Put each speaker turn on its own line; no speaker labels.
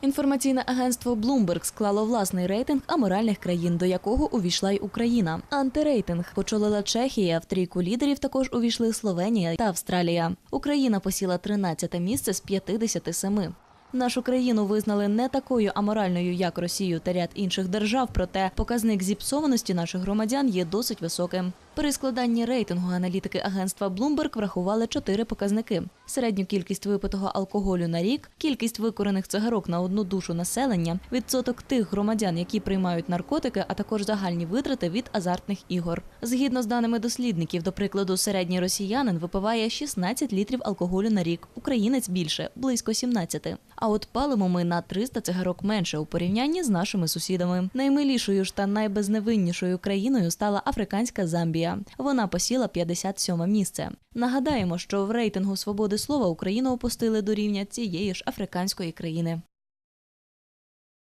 Інформаційне агентство Bloomberg склало власний рейтинг аморальних країн, до якого увійшла й Україна. Антирейтинг почолила Чехія. В трійку лідерів також увійшли Словенія та Австралія. Україна посіла 13 місце з 57. Нашу країну визнали не такою аморальною, як Росію та ряд інших держав, проте показник зіпсованості наших громадян є досить високим. При складанні рейтингу аналітики агентства Bloomberg врахували чотири показники: середню кількість випитого алкоголю на рік, кількість викорених цигарок на одну душу населення, відсоток тих громадян, які приймають наркотики, а також загальні витрати від азартних ігор. Згідно з даними дослідників, до прикладу, середній росіянин випиває 16 літрів алкоголю на рік, українець більше близько 17. А от палимо ми на 300 цигарок менше у порівнянні з нашими сусідами. Наймилішою ж та найбезневиннішою країною стала африканська Замбія. Вона посіла 57 місце. Нагадаємо, що в рейтингу свободи слова Україну опустили до рівня цієї ж африканської країни.